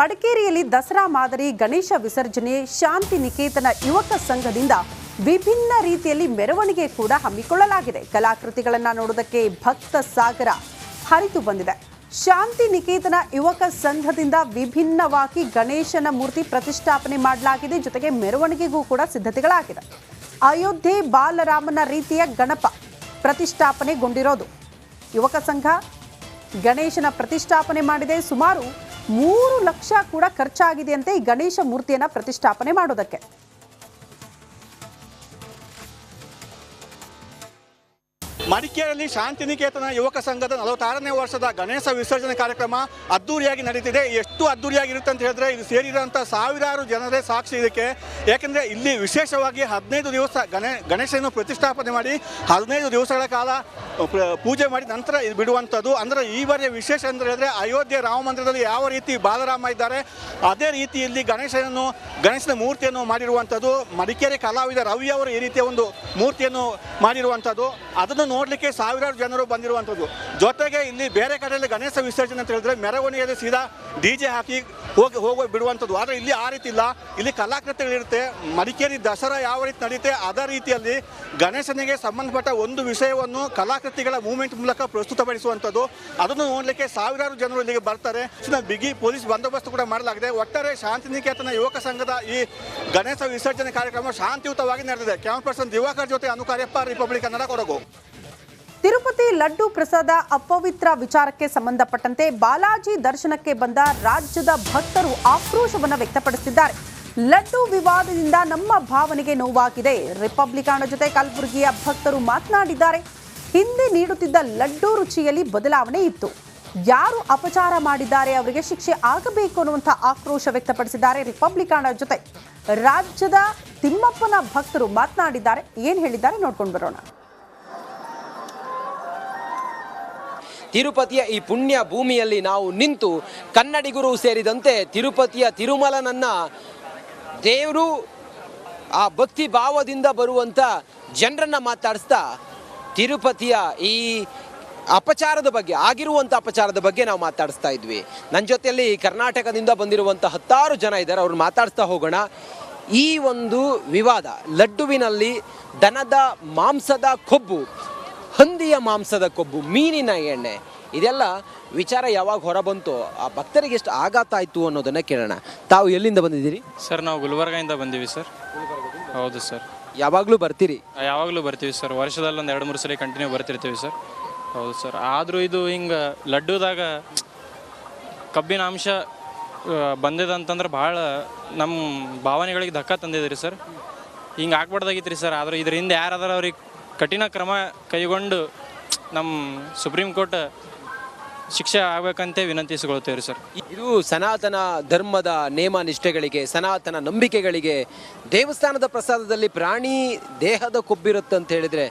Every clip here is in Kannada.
ಮಡಿಕೇರಿಯಲ್ಲಿ ದಸರಾ ಮಾದರಿ ಗಣೇಶ ವಿಸರ್ಜನೆ, ಶಾಂತಿ ನಿಕೇತನ ಯುವಕ ಸಂಘದಿಂದ ವಿಭಿನ್ನ ರೀತಿಯಲ್ಲಿ ಮೆರವಣಿಗೆ ಕೂಡ ಹಮ್ಮಿಕೊಳ್ಳಲಾಗಿದೆ. ಕಲಾಕೃತಿಗಳನ್ನು ನೋಡೋದಕ್ಕೆ ಭಕ್ತ ಸಾಗರ ಹರಿದು ಬಂದಿದೆ. ಶಾಂತಿ ನಿಕೇತನ ಯುವಕ ಸಂಘದಿಂದ ವಿಭಿನ್ನವಾಗಿ ಗಣೇಶನ ಮೂರ್ತಿ ಪ್ರತಿಷ್ಠಾಪನೆ ಮಾಡಲಾಗಿದೆ. ಜೊತೆಗೆ ಮೆರವಣಿಗೆಗೂ ಕೂಡ ಸಿದ್ಧತೆಗಳಾಗಿದೆ ಅಯೋಧ್ಯೆ ಬಾಲರಾಮನ ರೀತಿಯ ಗಣಪ ಪ್ರತಿಷ್ಠಾಪನೆಗೊಂಡಿರೋದು. ಯುವಕ ಸಂಘ ಗಣೇಶನ ಪ್ರತಿಷ್ಠಾಪನೆ ಮಾಡಿದೆ. ಸುಮಾರು ಮೂರು ಲಕ್ಷ ಕೂಡ ಖರ್ಚಾಗಿದೆ ಅಂತೆ ಈ ಗಣೇಶ ಮೂರ್ತಿಯನ್ನು ಪ್ರತಿಷ್ಠಾಪನೆ ಮಾಡೋದಕ್ಕೆ. ಮಡಿಕೇರಿಯಲ್ಲಿ ಶಾಂತಿನಿಕೇತನ ಯುವಕ ಸಂಘದ ನಲವತ್ತಾರನೇ ವರ್ಷದ ಗಣೇಶ ವಿಸರ್ಜನೆ ಕಾರ್ಯಕ್ರಮ ಅದ್ದೂರಿಯಾಗಿ ನಡೀತಿದೆ. ಎಷ್ಟು ಅದ್ದೂರಿಯಾಗಿರುತ್ತೆ ಅಂತ ಹೇಳಿದ್ರೆ ಇದು ಸೇರಿದಂಥ ಸಾವಿರಾರು ಜನರೇ ಸಾಕ್ಷಿ ಇದಕ್ಕೆ. ಯಾಕೆಂದರೆ ಇಲ್ಲಿ ವಿಶೇಷವಾಗಿ ಹದಿನೈದು ದಿವಸ ಗಣೇ ಗಣೇಶನ ಪ್ರತಿಷ್ಠಾಪನೆ ಮಾಡಿ ಹದಿನೈದು ದಿವಸಗಳ ಕಾಲ ಪೂಜೆ ಮಾಡಿ ನಂತರ ಇದು ಬಿಡುವಂಥದ್ದು. ಅಂದರೆ ಈ ಬಾರಿಯ ವಿಶೇಷ ಅಂತ ಹೇಳಿದ್ರೆ ಅಯೋಧ್ಯೆ ರಾಮ ಮಂದಿರದಲ್ಲಿ ಯಾವ ರೀತಿ ಬಾಲರಾಮ ಇದ್ದಾರೆ, ಅದೇ ರೀತಿಯಲ್ಲಿ ಗಣೇಶನನ್ನು, ಗಣೇಶನ ಮೂರ್ತಿಯನ್ನು ಮಾಡಿರುವಂಥದ್ದು. ಮಡಿಕೇರಿ ಕಲಾವಿದ ರವಿ ಅವರು ಈ ರೀತಿಯ ಒಂದು ಮೂರ್ತಿಯನ್ನು ಮಾಡಿರುವಂಥದ್ದು. ಅದನ್ನು ನೋಡಲಿಕ್ಕೆ ಸಾವಿರಾರು ಜನರು ಬಂದಿರುವಂಥದ್ದು. ಜೊತೆಗೆ ಇಲ್ಲಿ ಬೇರೆ ಕಡೆಯಲ್ಲಿ ಗಣೇಶ ವಿಸರ್ಜನೆ ಅಂತ ಹೇಳಿದ್ರೆ ಮೆರವಣಿಗೆಯಲ್ಲಿ ಸೀದಾ ಡಿ ಜೆ ಹಾಕಿ ಹೋಗಿ ಹೋಗಿ ಬಿಡುವಂಥದ್ದು. ಆದರೆ ಇಲ್ಲಿ ಆ ರೀತಿ ಇಲ್ಲ. ಇಲ್ಲಿ ಕಲಾಕೃತಿಗಳಿರುತ್ತೆ. ಮಡಿಕೇರಿ ದಸರಾ ಯಾವ ರೀತಿ ನಡೆಯುತ್ತೆ ಅದೇ ರೀತಿಯಲ್ಲಿ ಗಣೇಶನಿಗೆ ಸಂಬಂಧಪಟ್ಟ ಒಂದು ವಿಷಯವನ್ನು ಕಲಾಕೃತಿಗಳ ಮೂವ್ಮೆಂಟ್ ಮೂಲಕ ಪ್ರಸ್ತುತಪಡಿಸುವಂಥದ್ದು. ಅದನ್ನು ನೋಡಲಿಕ್ಕೆ ಸಾವಿರಾರು ಜನರು ಇಲ್ಲಿಗೆ ಬರ್ತಾರೆ. ಬಿಗಿ ಪೊಲೀಸ್ ಬಂದೋಬಸ್ತ್ ಕೂಡ ಮಾಡಲಾಗಿದೆ. ಒಟ್ಟಾರೆ ಶಾಂತಿನಿಕೇತನ ಯುವಕ ಸಂಘದ ಈ ಗಣೇಶ ವಿಸರ್ಜನೆ ಕಾರ್ಯಕ್ರಮ ಶಾಂತಿಯುತವಾಗಿ ನಡೆದಿದೆ. ಕ್ಯಾಮ್ರಾ ಪರ್ಸನ್ ದಿವಾಕರ್ ಜೊತೆ ಅನುಕಾರ್ಯಪ್ಪ, ರಿಪಬ್ಲಿಕ್ ಕನ್ನಡ ಕೊಡಗು. ಲಡ್ಡು ಪ್ರಸಾದ ಅಪವಿತ್ರ ವಿಚಾರಕ್ಕೆ ಸಂಬಂಧಪಟ್ಟಂತೆ ಬಾಲಾಜಿ ದರ್ಶನಕ್ಕೆ ಬಂದ ರಾಜ್ಯದ ಭಕ್ತರು ಆಕ್ರೋಶವನ್ನ ವ್ಯಕ್ತಪಡಿಸಿದ್ದಾರೆ. ಲಡ್ಡು ವಿವಾದದಿಂದ ನಮ್ಮ ಭಾವನೆಗೆ ನೋವಾಗಿದೆ. ರಿಪಬ್ಲಿಕಾನ ಜೊತೆ ಕಲಬುರಗಿಯ ಭಕ್ತರು ಮಾತನಾಡಿದ್ದಾರೆ. ಹಿಂದೆ ನೀಡುತ್ತಿದ್ದ ಲಡ್ಡು ರುಚಿಯಲ್ಲಿ ಬದಲಾವಣೆ ಇತ್ತು. ಯಾರು ಅಪಚಾರ ಮಾಡಿದ್ದಾರೆ, ಅವರಿಗೆ ಶಿಕ್ಷೆ ಆಗಬೇಕು ಅನ್ನುವಂಥ ಆಕ್ರೋಶ ವ್ಯಕ್ತಪಡಿಸಿದ್ದಾರೆ ರಿಪಬ್ಲಿಕಾನ ಜೊತೆ. ರಾಜ್ಯದ ತಿಮ್ಮಪ್ಪನ ಭಕ್ತರು ಮಾತನಾಡಿದ್ದಾರೆ. ಏನು ಹೇಳಿದ್ದಾರೆ ನೋಡ್ಕೊಂಡು ಬರೋಣ. ತಿರುಪತಿಯ ಈ ಪುಣ್ಯ ಭೂಮಿಯಲ್ಲಿ ನಾವು ನಿಂತು ಕನ್ನಡಿಗರು ಸೇರಿದಂತೆ ತಿರುಪತಿಯ ತಿರುಮಲನನ್ನ ದೇವರು ಆ ಭಕ್ತಿ ಭಾವದಿಂದ ಬರುವಂಥ ಜನರನ್ನ ಮಾತಾಡಿಸ್ತಾ ತಿರುಪತಿಯ ಈ ಅಪಚಾರದ ಬಗ್ಗೆ ಆಗಿರುವಂಥ ಅಪಚಾರದ ಬಗ್ಗೆ ನಾವು ಮಾತಾಡಿಸ್ತಾ ಇದ್ವಿ. ನನ್ನ ಜೊತೆಯಲ್ಲಿ ಕರ್ನಾಟಕದಿಂದ ಬಂದಿರುವಂಥ ಹತ್ತಾರು ಜನ ಇದ್ದಾರೆ ಅವ್ರು ಮಾತಾಡಿಸ್ತಾ ಹೋಗೋಣ. ಈ ಒಂದು ವಿವಾದ, ಲಡ್ಡುವಿನಲ್ಲಿ ದನದ ಮಾಂಸದ ಕೊಬ್ಬು ಹಂದಿಯ ಮಾಂಸದ ಕೊಬ್ಬು ಮೀನಿನ ಎಣ್ಣೆ. ಇದೆಲ್ಲ ವಿಚಾರ ಯಾವಾಗ ಹೊರಬಂತು ಆ ಭಕ್ತರಿಗೆ ಎಷ್ಟು ಆಘಾತ ಆಯಿತು ಅನ್ನೋದನ್ನ ಕೇಳೋಣ. ತಾವು ಎಲ್ಲಿಂದ ಬಂದಿದ್ದೀರಿ? ಸರ್ ನಾವು ಗುಲ್ಬರ್ಗಾಯಿಂದ ಬಂದೀವಿ ಸರ್. ಹೌದು ಸರ್. ಯಾವಾಗಲೂ ಬರ್ತೀರಿ? ಯಾವಾಗಲೂ ಬರ್ತೀವಿ ಸರ್. ವರ್ಷದಲ್ಲಿ ಒಂದು ಎರಡು ಮೂರು ಸರಿ ಕಂಟಿನ್ಯೂ ಬರ್ತಿರ್ತೀವಿ ಸರ್. ಹೌದು ಸರ್. ಆದರೂ ಇದು ಹಿಂಗೆ ಲಡ್ಡುದಾಗ ಕಬ್ಬಿನ ಅಂಶ ಬಂದಿದೆ ಅಂತಂದ್ರೆ ಭಾಳ ನಮ್ಮ ಭಾವನೆಗಳಿಗೆ ಧಕ್ಕ ತಂದಿದ್ರಿ ಸರ್. ಹಿಂಗೆ ಆಗ್ಬಾರ್ದಾಗಿತ್ತು ರೀ ಸರ್. ಆದ್ರೆ ಇದರಿಂದ ಯಾರಾದ್ರೂ ಅವ್ರಿಗೆ ಕಠಿಣ ಕ್ರಮ ಕೈಗೊಂಡು ನಮ್ಮ ಸುಪ್ರೀಂ ಕೋರ್ಟ್ ಶಿಕ್ಷೆ ಆಗಬೇಕಂತೆ ವಿನಂತಿಸಿಕೊಳ್ಳುತ್ತೇವೆ ಸರ್. ಇದು ಸನಾತನ ಧರ್ಮದ ನೇಮ ನಿಷ್ಠೆಗಳಿಗೆ ಸನಾತನ ನಂಬಿಕೆಗಳಿಗೆ ದೇವಸ್ಥಾನದ ಪ್ರಸಾದದಲ್ಲಿ ಪ್ರಾಣಿ ದೇಹದ ಕೊಬ್ಬಿರುತ್ತೆ ಅಂತ ಹೇಳಿದರೆ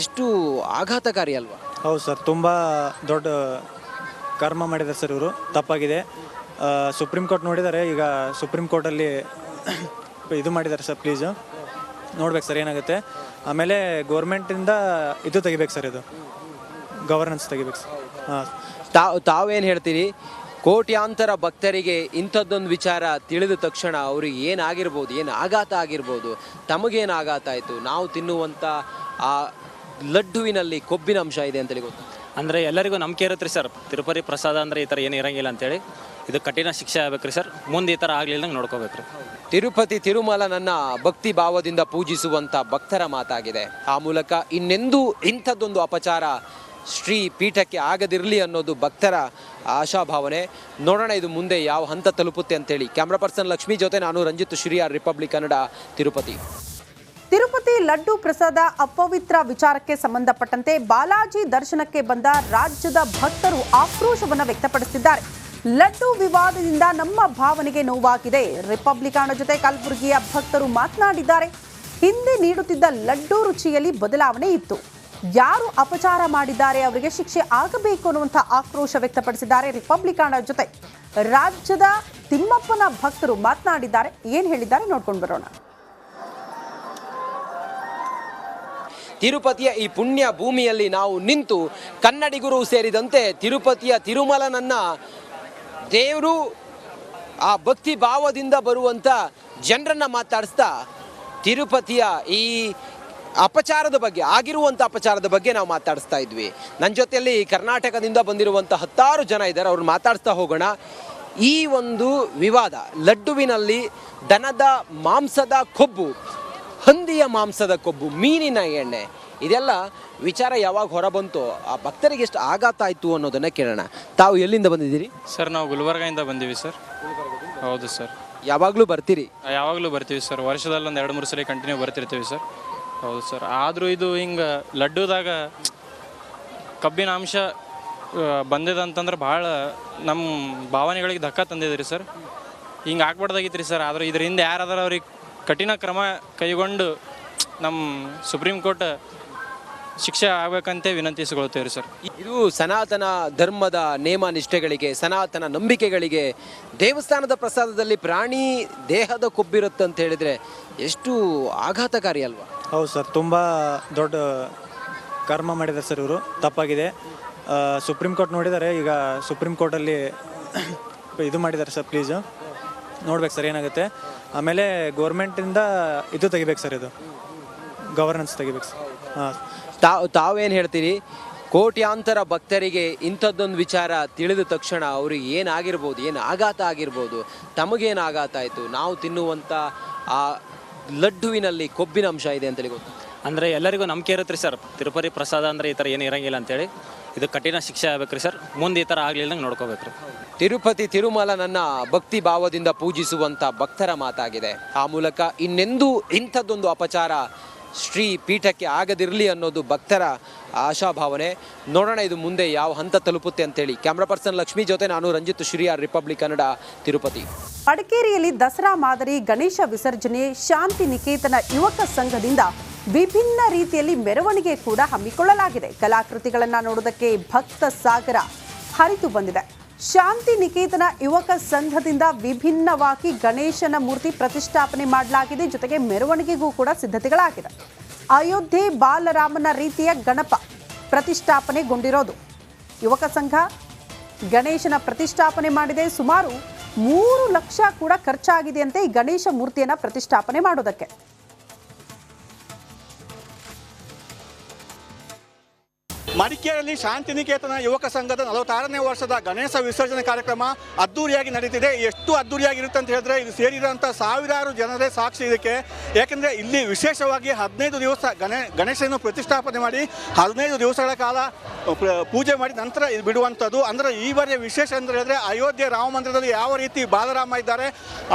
ಎಷ್ಟು ಆಘಾತಕಾರಿ ಅಲ್ವಾ? ಹೌದು ಸರ್ ತುಂಬ ದೊಡ್ಡ ಕರ್ಮ ಮಾಡಿದ್ದಾರೆ ಸರ್ ಇವರು. ತಪ್ಪಾಗಿದೆ. ಸುಪ್ರೀಂ ಕೋರ್ಟ್ ನೋಡಿದ್ದಾರೆ ಈಗ ಸುಪ್ರೀಂ ಕೋರ್ಟಲ್ಲಿ ಇದು ಮಾಡಿದ್ದಾರೆ ಸರ್ ಪ್ಲೀಸು ನೋಡ್ಬೇಕು ಸರ್ ಏನಾಗುತ್ತೆ? ಆಮೇಲೆ ಗೌರ್ಮೆಂಟಿಂದ ಇದು ತೆಗಿಬೇಕು ಸರ್ ಇದು. ಗವರ್ನೆನ್ಸ್ ತೆಗಿಬೇಕು ಸರ್. ಹಾಂ ತಾವು ತಾವೇನು ಹೇಳ್ತೀರಿ? ಕೋಟ್ಯಾಂತರ ಭಕ್ತರಿಗೆ ಇಂಥದ್ದೊಂದು ವಿಚಾರ ತಿಳಿದ ತಕ್ಷಣ ಅವ್ರಿಗೆ ಏನಾಗಿರ್ಬೋದು ಏನು ಆಘಾತ ಆಗಿರ್ಬೋದು ತಮಗೇನು ಆಘಾತ ಆಯಿತು ನಾವು ತಿನ್ನುವಂಥ ಆ ಲಡ್ಡುವಿನಲ್ಲಿ ಕೊಬ್ಬಿನ ಅಂಶ ಇದೆ ಅಂತೇಳಿ ಗೊತ್ತು. ಅಂದರೆ ಎಲ್ಲರಿಗೂ ನಂಬಿಕೆ ಇರುತ್ತೆ ರೀ ಸರ್. ತಿರುಪತಿ ಪ್ರಸಾದ ಅಂದರೆ ಈ ಥರ ಏನು ಇರಂಗಿಲ್ಲ ಅಂತೇಳಿ. ಇದು ಕಠಿಣ ಶಿಕ್ಷೆ ಆಗ್ಬೇಕು ರೀ ಸರ್. ಮುಂದೆ ಈ ಥರ ಆಗ್ಲಿಲ್ದಂಗೆ ನೋಡ್ಕೋಬೇಕು ರೀ ತಿರುಪತಿ ತಿರುಮಲನನ್ನ ಭಕ್ತಿ ಭಾವದಿಂದ ಪೂಜಿಸುವಂತ ಭಕ್ತರ ಮಾತಾಗಿದೆ. ಆ ಮೂಲಕ ಇನ್ನೆಂದೂ ಇಂಥದ್ದೊಂದು ಅಪಚಾರ ಶ್ರೀ ಪೀಠಕ್ಕೆ ಆಗದಿರಲಿ ಅನ್ನೋದು ಭಕ್ತರ ಆಶಾಭಾವನೆ. ನೋಡೋಣ ಇದು ಮುಂದೆ ಯಾವ ಹಂತ ತಲುಪುತ್ತೆ ಅಂತೇಳಿ. ಕ್ಯಾಮ್ರಾ ಪರ್ಸನ್ ಲಕ್ಷ್ಮಿ ಜೊತೆ ನಾನು ರಂಜಿತ್ ಶ್ರೀ ಆರ್ ರಿಪಬ್ಲಿಕ್ ಕನ್ನಡ ತಿರುಪತಿ. ತಿರುಪತಿ ಲಡ್ಡು ಪ್ರಸಾದ ಅಪವಿತ್ರ ವಿಚಾರಕ್ಕೆ ಸಂಬಂಧಪಟ್ಟಂತೆ ಬಾಲಾಜಿ ದರ್ಶನಕ್ಕೆ ಬಂದ ರಾಜ್ಯದ ಭಕ್ತರು ಆಕ್ರೋಶವನ್ನು ವ್ಯಕ್ತಪಡಿಸಿದ್ದಾರೆ. ಲಡ್ಡು ವಿವಾದದಿಂದ ನಮ್ಮ ಭಾವನೆಗೆ ನೋವಾಗಿದೆ. ರಿಪಬ್ಲಿಕಾನ ಜೊತೆ ಕಲಬುರಗಿಯ ಭಕ್ತರು ಮಾತನಾಡಿದ್ದಾರೆ. ಹಿಂದೆ ನೀಡುತ್ತಿದ್ದ ಲಡ್ಡು ರುಚಿಯಲ್ಲಿ ಬದಲಾವಣೆ ಇತ್ತು. ಯಾರು ಅಪಚಾರ ಮಾಡಿದ್ದಾರೆ, ಅವರಿಗೆ ಶಿಕ್ಷೆ ಆಗಬೇಕು ಅನ್ನುವಂಥ ಆಕ್ರೋಶ ವ್ಯಕ್ತಪಡಿಸಿದ್ದಾರೆ ರಿಪಬ್ಲಿಕಾನ ಜೊತೆ. ರಾಜ್ಯದ ತಿಮ್ಮಪ್ಪನ ಭಕ್ತರು ಮಾತನಾಡಿದ್ದಾರೆ. ಏನು ಹೇಳಿದ್ದಾರೆ ನೋಡ್ಕೊಂಡು ಬರೋಣ. ತಿರುಪತಿಯ ಈ ಪುಣ್ಯ ಭೂಮಿಯಲ್ಲಿ ನಾವು ನಿಂತು ಕನ್ನಡಿಗರು ಸೇರಿದಂತೆ ತಿರುಪತಿಯ ತಿರುಮಲನನ್ನ ದೇವರು ಆ ಭಕ್ತಿ ಭಾವದಿಂದ ಬರುವಂಥ ಜನರನ್ನ ಮಾತಾಡಿಸ್ತಾ ತಿರುಪತಿಯ ಈ ಅಪಚಾರದ ಬಗ್ಗೆ ಆಗಿರುವಂಥ ಅಪಚಾರದ ಬಗ್ಗೆ ನಾವು ಮಾತಾಡಿಸ್ತಾ ಇದ್ವಿ. ನನ್ನ ಜೊತೆಯಲ್ಲಿ ಕರ್ನಾಟಕದಿಂದ ಬಂದಿರುವಂಥ ಹತ್ತಾರು ಜನ ಇದ್ದಾರೆ ಅವ್ರು ಮಾತಾಡಿಸ್ತಾ ಹೋಗೋಣ. ಈ ಒಂದು ವಿವಾದ, ಲಡ್ಡುವಿನಲ್ಲಿ ದನದ ಮಾಂಸದ ಕೊಬ್ಬು, ಹಂದಿಯ ಮಾಂಸದ ಕೊಬ್ಬು, ಮೀನಿನ ಎಣ್ಣೆ, ಇದೆಲ್ಲ ವಿಚಾರ ಯಾವಾಗ ಹೊರಬಂತು ಆ ಭಕ್ತರಿಗೆ ಎಷ್ಟು ಆಘಾತ ಆಯಿತು ಅನ್ನೋದನ್ನ ಕೇಳೋಣ. ತಾವು ಎಲ್ಲಿಂದ ಬಂದಿದ್ದೀರಿ? ಸರ್ ನಾವು ಗುಲ್ಬರ್ಗಾಯಿಂದ ಬಂದೀವಿ ಸರ್. ಹೌದು ಸರ್. ಯಾವಾಗಲೂ ಬರ್ತೀರಿ? ಯಾವಾಗಲೂ ಬರ್ತೀವಿ ಸರ್. ವರ್ಷದಲ್ಲಿ ಒಂದು ಎರಡು ಮೂರು ಸರಿ ಕಂಟಿನ್ಯೂ ಬರ್ತಿರ್ತೀವಿ ಸರ್. ಹೌದು ಸರ್. ಆದರೂ ಇದು ಹಿಂಗೆ ಲಡ್ಡುದಾಗ ಕಬ್ಬಿನ ಅಂಶ ಬಂದಿದೆ ಅಂತಂದ್ರೆ ಭಾಳ ನಮ್ಮ ಭಾವನೆಗಳಿಗೆ ಧಕ್ಕ ತಂದಿದ್ರಿ ಸರ್. ಹಿಂಗೆ ಆಗ್ಬಾರ್ದಾಗಿತ್ತು ರೀ ಸರ್. ಆದ್ರೆ ಇದರಿಂದ ಯಾರಾದ್ರೂ ಅವ್ರಿಗೆ ಕಠಿಣ ಕ್ರಮ ಕೈಗೊಂಡು ನಮ್ಮ ಸುಪ್ರೀಂ ಕೋರ್ಟ್ ಶಿಕ್ಷೆ ಆಗಬೇಕಂತೆ ವಿನಂತಿಸಿಕೊಳ್ಳುತ್ತೇವೆ ಸರ್. ಇದು ಸನಾತನ ಧರ್ಮದ ನೇಮ ನಿಷ್ಠೆಗಳಿಗೆ ಸನಾತನ ನಂಬಿಕೆಗಳಿಗೆ ದೇವಸ್ಥಾನದ ಪ್ರಸಾದದಲ್ಲಿ ಪ್ರಾಣಿ ದೇಹದ ಕೊಬ್ಬಿರುತ್ತೆ ಅಂತ ಹೇಳಿದ್ರೆ ಎಷ್ಟು ಆಘಾತಕಾರಿ ಅಲ್ವಾ? ಹೌದು ಸರ್ ತುಂಬ ದೊಡ್ಡ ಕರ್ಮ ಮಾಡಿದ್ದಾರೆ ಸರ್ ಇವರು. ತಪ್ಪಾಗಿದೆ. ಸುಪ್ರೀಂ ಕೋರ್ಟ್ ನೋಡಿದ್ದಾರೆ ಈಗ ಸುಪ್ರೀಂ ಕೋರ್ಟಲ್ಲಿ ಇದು ಮಾಡಿದ್ದಾರೆ ಸರ್ ಪ್ಲೀಸು ನೋಡ್ಬೇಕು ಸರ್ ಏನಾಗುತ್ತೆ. ಆಮೇಲೆ ಗೌರ್ಮೆಂಟಿಂದ ಇದು ತೆಗಿಬೇಕು ಸರ್ ಇದು. ಗವರ್ನೆನ್ಸ್ ತೆಗಿಬೇಕು ಸರ್. ಹಾಂ. ತಾವು ತಾವೇನು ಹೇಳ್ತೀರಿ? ಕೋಟ್ಯಾಂತರ ಭಕ್ತರಿಗೆ ಇಂಥದ್ದೊಂದು ವಿಚಾರ ತಿಳಿದ ತಕ್ಷಣ ಅವ್ರಿಗೆ ಏನಾಗಿರ್ಬೋದು ಏನು ಆಘಾತ ಆಗಿರ್ಬೋದು ತಮಗೇನು ಆಘಾತ ಆಯಿತು? ನಾವು ತಿನ್ನುವಂಥ ಆ ಲಡ್ಡುವಿನಲ್ಲಿ ಕೊಬ್ಬಿನ ಅಂಶ ಇದೆ ಅಂತೇಳಿ ಗೊತ್ತು. ಅಂದರೆ ಎಲ್ಲರಿಗೂ ನಂಬಿಕೆ ಇರುತ್ತೆ ರೀ ಸರ್. ತಿರುಪತಿ ಪ್ರಸಾದ ಅಂದರೆ ಈ ಥರ ಏನು ಇರಂಗಿಲ್ಲ ಅಂತೇಳಿ. ಇದು ಕಠಿಣ ಶಿಕ್ಷೆ ಆಗ್ಬೇಕು ರೀ ಸರ್. ಮುಂದೆ ಈ ಥರ ಆಗಲಿಲ್ಲ ನೋಡ್ಕೋಬೇಕು ರೀ. ತಿರುಪತಿ ತಿರುಮಲನನ್ನ ಭಕ್ತಿ ಭಾವದಿಂದ ಪೂಜಿಸುವಂಥ ಭಕ್ತರ ಮಾತಾಗಿದೆ. ಆ ಮೂಲಕ ಇನ್ನೆಂದೂ ಇಂಥದ್ದೊಂದು ಅಪಚಾರ ಶ್ರೀ ಪೀಠಕ್ಕೆ ಆಗದಿರಲಿ ಅನ್ನೋದು ಭಕ್ತರ ಆಶಾಭಾವನೆ. ನೋಡೋಣ ಇದು ಮುಂದೆ ಯಾವ ಹಂತ ತಲುಪುತ್ತೆ ಅಂತೇಳಿ. ಕ್ಯಾಮ್ರಾ ಪರ್ಸನ್ ಲಕ್ಷ್ಮಿ ಜೊತೆ ನಾನು ರಂಜಿತ್ ಆರ್ ರಿಪಬ್ಲಿಕ್ ಕನ್ನಡ ತಿರುಪತಿ. ಮಡಿಕೇರಿಯಲ್ಲಿ ದಸರಾ ಮಾದರಿ ಗಣೇಶ ವಿಸರ್ಜನೆ, ಶಾಂತಿ ನಿಕೇತನ ಯುವಕ ಸಂಘದಿಂದ ವಿಭಿನ್ನ ರೀತಿಯಲ್ಲಿ ಮೆರವಣಿಗೆ ಕೂಡ ಹಮ್ಮಿಕೊಳ್ಳಲಾಗಿದೆ. ಕಲಾಕೃತಿಗಳನ್ನು ನೋಡೋದಕ್ಕೆ ಭಕ್ತ ಸಾಗರ ಹರಿದು ಬಂದಿದೆ. ಶಾಂತಿ ನಿಕೇತನ ಯುವಕ ಸಂಘದಿಂದ ವಿಭಿನ್ನವಾಗಿ ಗಣೇಶನ ಮೂರ್ತಿ ಪ್ರತಿಷ್ಠಾಪನೆ ಮಾಡಲಾಗಿದೆ. ಜೊತೆಗೆ ಮೆರವಣಿಗೆಗೂ ಕೂಡ ಸಿದ್ಧತೆಗಳಾಗಿದೆ ಅಯೋಧ್ಯೆ ಬಾಲರಾಮನ ರೀತಿಯ ಗಣಪ ಪ್ರತಿಷ್ಠಾಪನೆಗೊಂಡಿರೋದು. ಯುವಕ ಸಂಘ ಗಣೇಶನ ಪ್ರತಿಷ್ಠಾಪನೆ ಮಾಡಿದೆ. ಸುಮಾರು ಮೂರು ಲಕ್ಷ ಕೂಡ ಖರ್ಚಾಗಿದೆಯಂತೆ ಈ ಗಣೇಶ ಮೂರ್ತಿಯನ್ನು ಪ್ರತಿಷ್ಠಾಪನೆ ಮಾಡೋದಕ್ಕೆ. ಮಡಿಕೇರಿಯಲ್ಲಿ ಶಾಂತಿನಿಕೇತನ ಯುವಕ ಸಂಘದ ನಲವತ್ತಾರನೇ ವರ್ಷದ ಗಣೇಶ ವಿಸರ್ಜನೆ ಕಾರ್ಯಕ್ರಮ ಅದ್ದೂರಿಯಾಗಿ ನಡೀತಿದೆ. ಎಷ್ಟು ಅದ್ದೂರಿಯಾಗಿರುತ್ತೆ ಅಂತ ಹೇಳಿದ್ರೆ ಇದು ಸೇರಿದಂಥ ಸಾವಿರಾರು ಜನರೇ ಸಾಕ್ಷಿ ಇದಕ್ಕೆ. ಯಾಕೆಂದರೆ ಇಲ್ಲಿ ವಿಶೇಷವಾಗಿ ಹದಿನೈದು ದಿವಸ ಗಣೇ ಗಣೇಶನ ಪ್ರತಿಷ್ಠಾಪನೆ ಮಾಡಿ ಹದಿನೈದು ದಿವಸಗಳ ಕಾಲ ಪೂಜೆ ಮಾಡಿ ನಂತರ ಇದು ಬಿಡುವಂಥದ್ದು ಅಂದರೆ ಈ ಬಾರಿಯ ವಿಶೇಷ ಅಂತ ಹೇಳಿದ್ರೆ ಅಯೋಧ್ಯೆ ರಾಮ ಮಂದಿರದಲ್ಲಿ ಯಾವ ರೀತಿ ಬಾಲರಾಮ ಇದ್ದಾರೆ,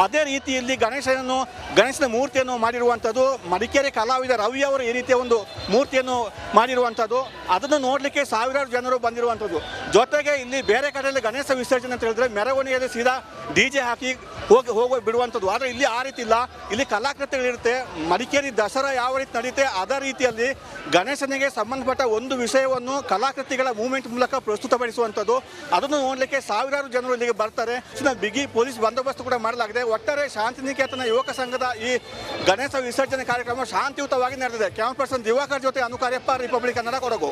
ಅದೇ ರೀತಿಯಲ್ಲಿ ಗಣೇಶನನ್ನು, ಗಣೇಶನ ಮೂರ್ತಿಯನ್ನು ಮಾಡಿರುವಂಥದ್ದು ಮಡಿಕೇರಿ ಕಲಾವಿದ ರವಿ ಅವರು ಈ ರೀತಿಯ ಒಂದು ಮೂರ್ತಿಯನ್ನು ಮಾಡಿರುವಂಥದ್ದು ಅದನ್ನು ನೋಡಲಿಕ್ಕೆ ಸಾವಿರಾರು ಜನರು ಬಂದಿರುವಂಥದ್ದು. ಜೊತೆಗೆ ಇಲ್ಲಿ ಬೇರೆ ಕಡೆಯಲ್ಲಿ ಗಣೇಶ ವಿಸರ್ಜನೆ ಅಂತ ಹೇಳಿದ್ರೆ ಮೆರವಣಿಗೆಯಲ್ಲಿ ಸೀದಾ ಡಿ ಜೆ ಹಾಕಿ ಹೋಗಿ ಹೋಗಿ ಬಿಡುವಂಥದ್ದು. ಆದರೆ ಇಲ್ಲಿ ಆ ರೀತಿ ಇಲ್ಲ. ಇಲ್ಲಿ ಕಲಾಕೃತಿಗಳಿರುತ್ತೆ. ಮಡಿಕೇರಿ ದಸರಾ ಯಾವ ರೀತಿ ನಡೆಯುತ್ತೆ ಅದೇ ರೀತಿಯಲ್ಲಿ ಗಣೇಶನಿಗೆ ಸಂಬಂಧಪಟ್ಟ ಒಂದು ವಿಷಯವನ್ನು ಕಲಾಕೃತಿಗಳ ಮೂವ್ಮೆಂಟ್ ಮೂಲಕ ಪ್ರಸ್ತುತಪಡಿಸುವಂಥದ್ದು. ಅದನ್ನು ನೋಡಲಿಕ್ಕೆ ಸಾವಿರಾರು ಜನರು ಇಲ್ಲಿಗೆ ಬರ್ತಾರೆ. ಬಿಗಿ ಪೊಲೀಸ್ ಬಂದೋಬಸ್ತ್ ಕೂಡ ಮಾಡಲಾಗಿದೆ. ಒಟ್ಟಾರೆ ಶಾಂತಿನಿಕೇತನ ಯುವಕ ಸಂಘದ ಈ ಗಣೇಶ ವಿಸರ್ಜನೆ ಕಾರ್ಯಕ್ರಮ ಶಾಂತಿಯುತವಾಗಿ ನಡೆದಿದೆ. ಕ್ಯಾಮ್ ಪರ್ಸನ್ ದಿವಾಕರ್ ಜೊತೆ ಅನುಕಾರ್ಯಪ್ಪ, ರಿಪಬ್ಲಿಕ್ ಕನ್ನಡ ಕೊಡಗು.